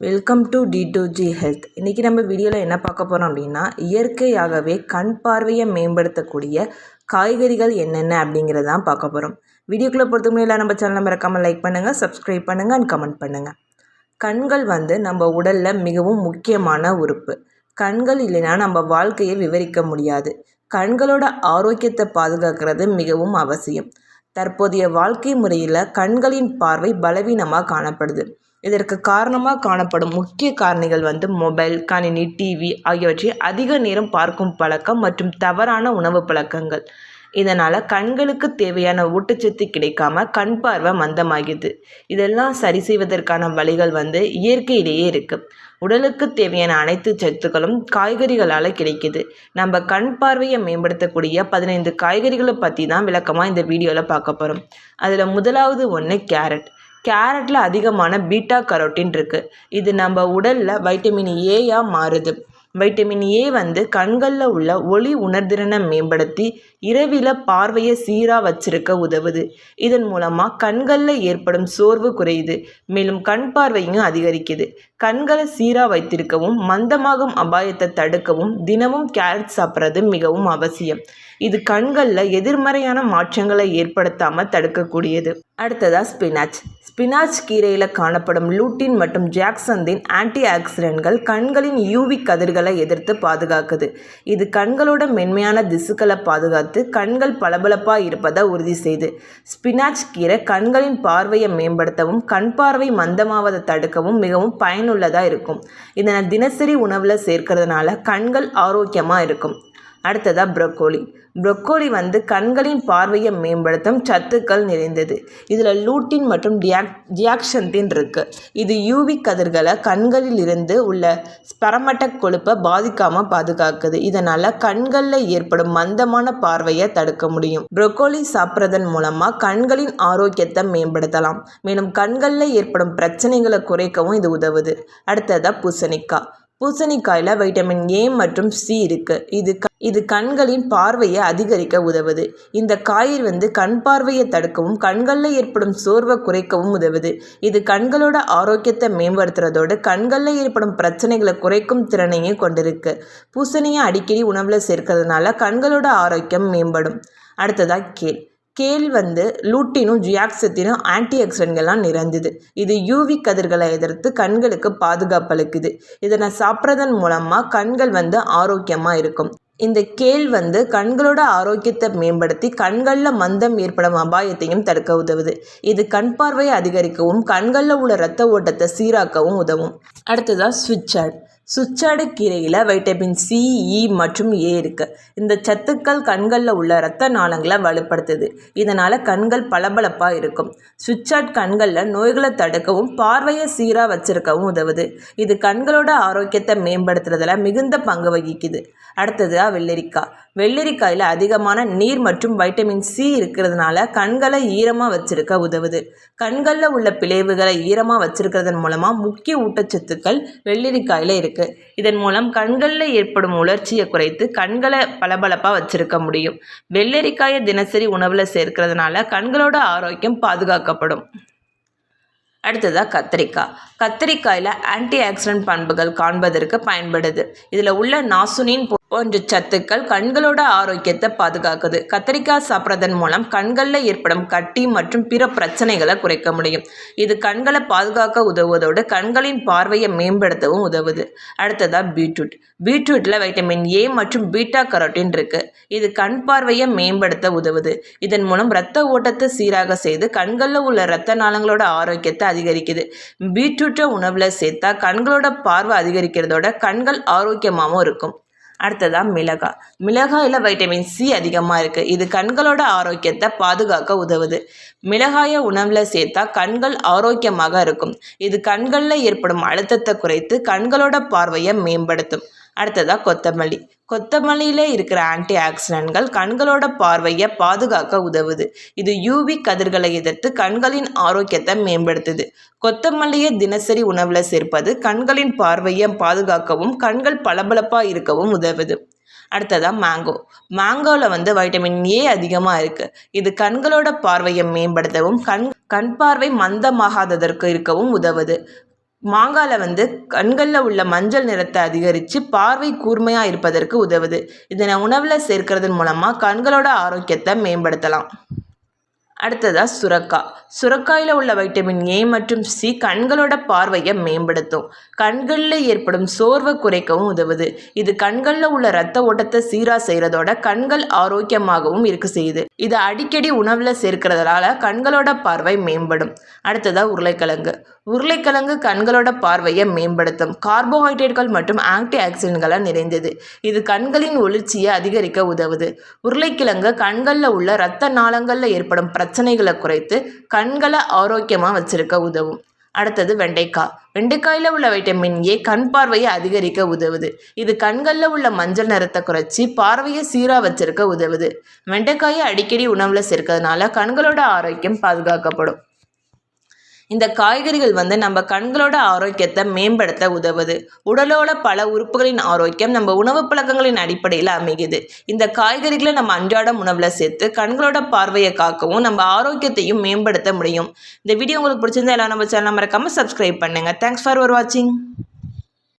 Welcome to T two G G health இன்றைக்கி நம்ம வீடியோவில் என்ன பார்க்க போகிறோம் அப்படின்னா இயற்கையாகவே கண் பார்வையை மேம்படுத்தக்கூடிய காய்கறிகள் என்னென்ன அப்படிங்கிறதான் பார்க்க போகிறோம் வீடியோக்குள்ளே பொறுத்த முன்னாடி நம்ம சேனலில் மறக்காமல் லைக் பண்ணுங்கள் சப்ஸ்கிரைப் பண்ணுங்கள் அண்ட் கமெண்ட் பண்ணுங்கள் கண்கள் வந்து நம்ம உடலில் மிகவும் முக்கியமான உறுப்பு. கண்கள் இல்லைன்னா நம்ம வாழ்க்கையை விவரிக்க முடியாது. கண்களோட ஆரோக்கியத்தை பாதுகாக்கிறது மிகவும் அவசியம். தற்போதைய வாழ்க்கை முறையில் கண்களின் பார்வை பலவீனமாக காணப்படுது. இதற்கு காரணமாக காணப்படும் முக்கிய காரணிகள் வந்து மொபைல் கணினி டிவி ஆகியவற்றை அதிக நேரம் பார்க்கும் பழக்கம் மற்றும் தவறான உணவு பழக்கங்கள். இதனால் கண்களுக்கு தேவையான ஊட்டச்சத்து கிடைக்காம கண் பார்வை மந்தமாகிது இதெல்லாம் சரி செய்வதற்கான வழிகள் வந்து இயற்கையிலேயே இருக்குது உடலுக்கு தேவையான அனைத்து சத்துக்களும் காய்கறிகளால் கிடைக்கிது. நம்ம கண் பார்வையை மேம்படுத்தக்கூடிய பதினைந்து காய்கறிகளை பற்றி தான் விளக்கமாக இந்த வீடியோவில் பார்க்க போகிறோம் அதில் முதலாவது ஒன்று கேரட். கேரட்டில் அதிகமான பீட்டா கரோட்டின் இருக்குது இது நம்ம உடலில் வைட்டமின் ஏயாக மாறுது. வைட்டமின் ஏ வந்து கண்களில் உள்ள ஒளி உணர்திறனை மேம்படுத்தி இரவில் பார்வையை சீராக வச்சிருக்க உதவுது. இதன் மூலமாக கண்களில் ஏற்படும் சோர்வு குறையுது. மேலும் கண் பார்வையும் அதிகரிக்குது. கண்களை சீராக வைத்திருக்கவும் மந்தமாகும் அபாயத்தை தடுக்கவும் தினமும் கேரட் சாப்பிட்றது மிகவும் அவசியம். இது கண்களில் எதிர்மறையான மாற்றங்களை ஏற்படுத்தாமல் தடுக்கக்கூடியது. அடுத்ததாக ஸ்பினாச் ஸ்பினாச் கீரையில் காணப்படும் லூட்டின் மற்றும் ஜாக்சந்தின் ஆன்டி ஆக்சிடென்ட்கள் கண்களின் யூவி கதிர்களை எதிர்த்து பாதுகாக்குது. இது கண்களோட மென்மையான திசுக்களை பாதுகாத்து கண்கள் பளபளப்பாக இருப்பதை உறுதி செய்து. ஸ்பினாச் கீரை கண்களின் பார்வையை மேம்படுத்தவும் கண் பார்வை மந்தமாவதை தடுக்கவும் மிகவும் பயனுள்ளதாக இருக்கும். இதனை தினசரி உணவில் சேர்க்கறதுனால கண்கள் ஆரோக்கியமாக இருக்கும். அடுத்ததாக ப்ரொக்கோலி ப்ரொக்கோலி வந்து கண்களின் பார்வையை மேம்படுத்தும் சத்துக்கள் நிறைந்தது. இதில் லூட்டின் மற்றும் டியாக் டியாக்ஷந்தின் இருக்குது இது யூவி கதிர்களை கண்களில் இருந்து உள்ள ஸ்பரமட்ட கொழுப்பை பாதிக்காமல் பாதுகாக்குது. இதனால் கண்களில் ஏற்படும் மந்தமான பார்வையை தடுக்க முடியும். ப்ரொக்கோலி சாப்பிட்றதன் மூலமாக கண்களின் ஆரோக்கியத்தை மேம்படுத்தலாம். மேலும் கண்களில் ஏற்படும் பிரச்சனைகளை குறைக்கவும் இது உதவுது. அடுத்ததாக பூசணிக்காய். பூசணிக்காயில் வைட்டமின் ஏ மற்றும் சி இருக்குது இது க இது கண்களின் பார்வையை அதிகரிக்க உதவுது. இந்த காயில் வந்து கண் பார்வையை தடுக்கவும் கண்களில் ஏற்படும் சோர்வை குறைக்கவும் உதவுது. இது கண்களோட ஆரோக்கியத்தை மேம்படுத்துறதோடு கண்களில் ஏற்படும் பிரச்சனைகளை குறைக்கும் திறனையும் கொண்டிருக்கு. பூசணியை அடிக்கடி உணவில் சேர்க்கறதுனால கண்களோட ஆரோக்கியம் மேம்படும். அடுத்ததாக கேள். கேல் வந்து லூட்டினும் ஜியாக்சத்தினும் ஆன்டி ஆக்சிடென்ட்கள்லாம் நிறைந்தது. இது யூவி கதிர்களை எதிர்த்து கண்களுக்கு பாதுகாப்பு அளிக்குது. இதனை சாப்பிட்றதன் மூலமாக கண்கள் வந்து ஆரோக்கியமாக இருக்கும். இந்த கேள் வந்து கண்களோட ஆரோக்கியத்தை மேம்படுத்தி கண்களில் மந்தம் ஏற்படும் அபாயத்தையும் தடுக்க உதவுது. இது கண் பார்வையை அதிகரிக்கவும் கண்களில் உள்ள இரத்த ஓட்டத்தை சீராக்கவும் உதவும். அடுத்ததாக ஆட் சுச்சாடு கீரையில் வைட்டமின் சி இ e மற்றும் ஏ இருக்குது இந்த சத்துக்கள் கண்களில் உள்ள இரத்த நாளங்களை வலுப்படுத்துது. இதனால் கண்கள் பளபளப்பாக இருக்கும். சுச்சாட் கண்களில் நோய்களை தடுக்கவும் பார்வையை சீராக வச்சிருக்கவும் உதவுது. இது கண்களோட ஆரோக்கியத்தை மேம்படுத்துறதுல மிகுந்த பங்கு வகிக்குது. அடுத்ததாக வெள்ளரிக்காய் வெள்ளரிக்காயில் அதிகமான நீர் மற்றும் வைட்டமின் சி இருக்கிறதுனால கண்களை ஈரமாக வச்சிருக்க உதவுது. கண்களில் உள்ள பிளவுகளை ஈரமாக வச்சிருக்கிறதன் மூலமாக முக்கிய ஊட்டச்சத்துக்கள் வெள்ளரிக்காயில் இருக்குது இதன் மூலம் கண்களில் ஏற்படும் உலர்ச்சியை குறைத்து கண்களை பளபளப்பாக வச்சிருக்க முடியும். வெள்ளரிக்காயை தினசரி உணவில் சேர்க்கிறதுனால கண்களோட ஆரோக்கியம் பாதுகாக்கப்படும். அடுத்ததாக கத்திரிக்காய். கத்திரிக்காயில் ஆன்டி ஆக்சிடென்ட் பண்புகள் காண்பதற்கு பயன்படுது. இதில் உள்ள நாசுனின் போன்ற சத்துக்கள் கண்களோட ஆரோக்கியத்தை பாதுகாக்குது. கத்திரிக்காய் சாப்பிட்றதன் மூலம் கண்களில் ஏற்படும் கட்டி மற்றும் பிற பிரச்சனைகளை குறைக்க முடியும். இது கண்களை பாதுகாக்க உதவுவதோடு கண்களின் பார்வையை மேம்படுத்தவும் உதவுது. அடுத்ததாக பீட்ரூட். பீட்ரூட்டில் வைட்டமின் ஏ மற்றும் பீட்டா கரோட்டின் இருக்குது இது கண் பார்வையை மேம்படுத்த உதவுது. இதன் மூலம் இரத்த ஓட்டத்தை சீராக செய்து கண்களில் உள்ள இரத்த நாளங்களோட ஆரோக்கியத்தை அதிகரிக்குது. பீட்ரூட்டை உணவில் சேர்த்தா கண்களோட பார்வை அதிகரிக்கிறதோட கண்கள் ஆரோக்கியமாகவும் இருக்கும். அடுத்ததாக மிளகாய் மிளகாயில் வைட்டமின் சி அதிகமாக இருக்குது இது கண்களோட ஆரோக்கியத்தை பாதுகாக்க உதவுது. மிளகாயை உணவில் சேர்த்தா கண்கள் ஆரோக்கியமாக இருக்கும். இது கண்களில் ஏற்படும் அழுத்தத்தை குறைத்து கண்களோட பார்வையை மேம்படுத்தும். அடுத்ததாக கொத்தமல்லி. கொத்தமல்லியில் இருக்கிற ஆன்டி ஆக்சிடென்ட்கள் கண்களோட பார்வையை பாதுகாக்க உதவுது. இது யூவி கதிர்களை எதிர்த்து கண்களின் ஆரோக்கியத்தை மேம்படுத்துது. கொத்தமல்லியை தினசரி உணவில் சேர்ப்பது கண்களின் பார்வையை பாதுகாக்கவும் கண்கள் பளபளப்பாக இருக்கவும் உதவுது. அடுத்ததாக மேங்கோ மேங்கோவில் வந்து வைட்டமின் ஏ அதிகமாக இருக்குது இது கண்களோட பார்வையை மேம்படுத்தவும் கண் கண் பார்வை மந்தமாகாததற்கு இருக்கவும் உதவுது. மாங்கால வந்து கண்களில் உள்ள மஞ்சள் நிறத்தை அதிகரித்து பார்வை கூர்மையாக இருப்பதற்கு உதவுது. இதனை உணவில் சேர்க்கறதன் மூலமாக கண்களோட ஆரோக்கியத்தை மேம்படுத்தலாம். அடுத்ததாக சுரக்காய் சுரக்காயில் உள்ள வைட்டமின் ஏ மற்றும் சி கண்களோட பார்வையை மேம்படுத்தும். கண்களில் ஏற்படும் சோர்வை குறைக்கவும் உதவுது. இது கண்களில் உள்ள ரத்த ஓட்டத்தை சீராக செய்கிறதோட கண்கள் ஆரோக்கியமாகவும் இருக்க செய்யுது. இது அடிக்கடி உணவில் சேர்க்கறதுனால கண்களோட பார்வை மேம்படும். அடுத்ததாக உருளைக்கிழங்கு. உருளைக்கிழங்கு கண்களோட பார்வையை மேம்படுத்தும். கார்போஹைட்ரேட்கள் மற்றும் ஆன்டி ஆக்சிடென்ட்களால் நிறைந்தது. இது கண்களின் ஒளிர்ச்சியை அதிகரிக்க உதவுது. உருளைக்கிழங்கு கண்களில் உள்ள இரத்த நாளங்களில் ஏற்படும் பிரச்சனைகளை குறைத்து கண்களை ஆரோக்கியமாக வச்சிருக்க உதவும். அடுத்தது வெண்டைக்காய். வெண்டைக்காயில் உள்ள வைட்டமின் ஏ கண் பார்வையை அதிகரிக்க உதவுது. இது கண்களில் உள்ள மஞ்சள் நிறத்தை குறைச்சி பார்வையை சீராக வச்சிருக்க உதவுது. வெண்டைக்காயை அடிக்கடி உணவில் சேர்க்கறதுனால கண்களோட ஆரோக்கியம் பாதுகாக்கப்படும். இந்த காய்கறிகள் வந்து நம்ம கண்களோட ஆரோக்கியத்தை மேம்படுத்த உதவுது. உடலோட பல உறுப்புகளின் ஆரோக்கியம் நம்ம உணவு பழக்கங்களின் அடிப்படையில் அமைகுது இந்த காய்கறிகளை நம்ம அன்றாடம் உணவில் சேர்த்து கண்களோட பார்வையை காக்கவும் நம்ம ஆரோக்கியத்தையும் மேம்படுத்த முடியும். இந்த வீடியோ உங்களுக்கு பிடிச்சிருந்தா எல்லாம் நம்ம சேனல் மறக்காமல் சப்ஸ்கிரைப் பண்ணுங்கள் தேங்க்ஸ் ஃபார் வாட்சிங்